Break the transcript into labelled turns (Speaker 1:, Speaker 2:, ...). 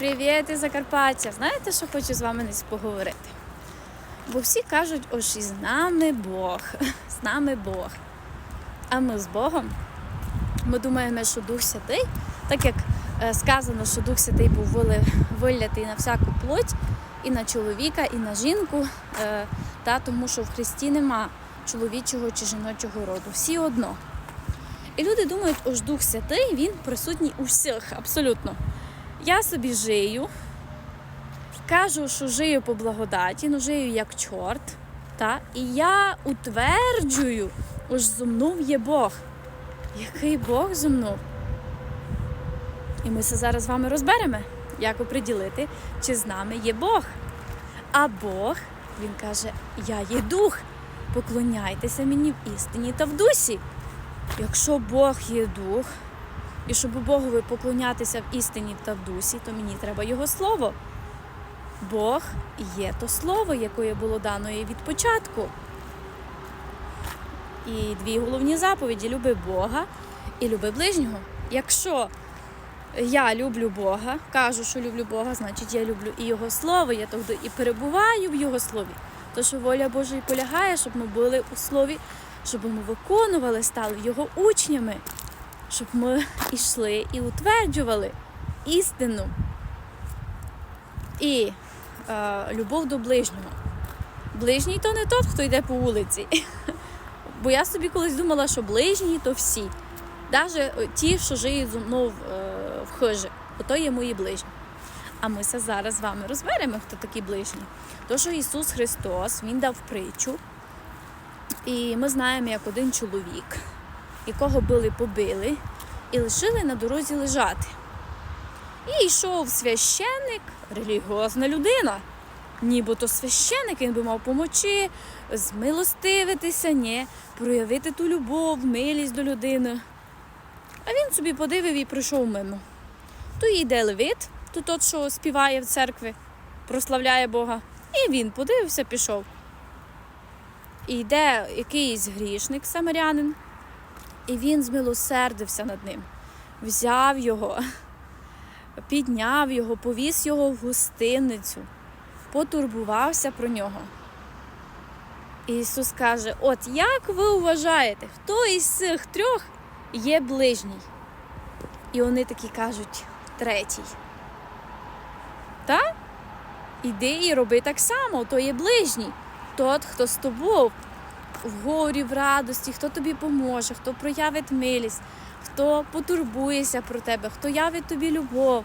Speaker 1: Привіт із Закарпаття! Знаєте, що хочу з вами десь поговорити? Бо всі кажуть, ось і з нами Бог, з нами Бог. А ми з Богом. Ми думаємо, що Дух Святий, так як е, сказано, що Дух Святий був вилятий на всяку плоть, і на чоловіка, і на жінку, е, та, тому що в Христі нема чоловічого чи жіночого роду. Всі одно. І люди думають, ось Дух Святий, він присутній у всіх, абсолютно. Я собі жию, кажу, що жию по благодаті, ну жию як чорт. Та? І я утверджую, ось зо мною є Бог. Який Бог зо мною? І ми це зараз з вами розберемо, як оприділити, чи з нами є Бог. А Бог, він каже, я є дух, поклоняйтеся мені в істині та в дусі. Якщо Бог є дух, і щоб Богові поклонятися в істині та в дусі, то мені треба Його слово. Бог є то слово, яке було дано від початку. І дві головні заповіді люби Бога і люби ближнього. Якщо я люблю Бога, кажу, що люблю Бога, значить я люблю і Його Слово, я тоді і перебуваю в Його слові. То, що воля Божа і полягає, щоб ми були у слові, щоб ми виконували, стали Його учнями, щоб ми йшли і утверджували істину і е, любов до ближнього. Ближній то не тот, хто йде по вулиці. Бо я собі колись думала, що ближні то всі. Навіть ті, що живуть зо мною в, е, в хижі, ото є мої ближні. А ми це зараз з вами розберемо, хто такі ближні. То, що Ісус Христос Він дав притчу, і ми знаємо, як один чоловік, якого били побили, і лишили на дорозі лежати. І йшов священник, релігіозна людина. Нібито священник, він би мав помочі, змилостивитися, ні, проявити ту любов, милість до людини. А він собі подивив і прийшов мимо. То йде левит, то тот, що співає в церкві, прославляє Бога. І він подивився, пішов. І йде якийсь грішник, самарянин, і він змилосердився над ним, взяв його, підняв його, повіз його в гостиницю, потурбувався про нього. Ісус каже: От як ви вважаєте, хто із цих трьох є ближній? І вони такі кажуть, третій. Та? Іди і роби так само, то є ближній. Тот, хто з тобою в горі, в радості, хто тобі поможе, хто проявить милість, хто потурбується про тебе, хто явить тобі любов.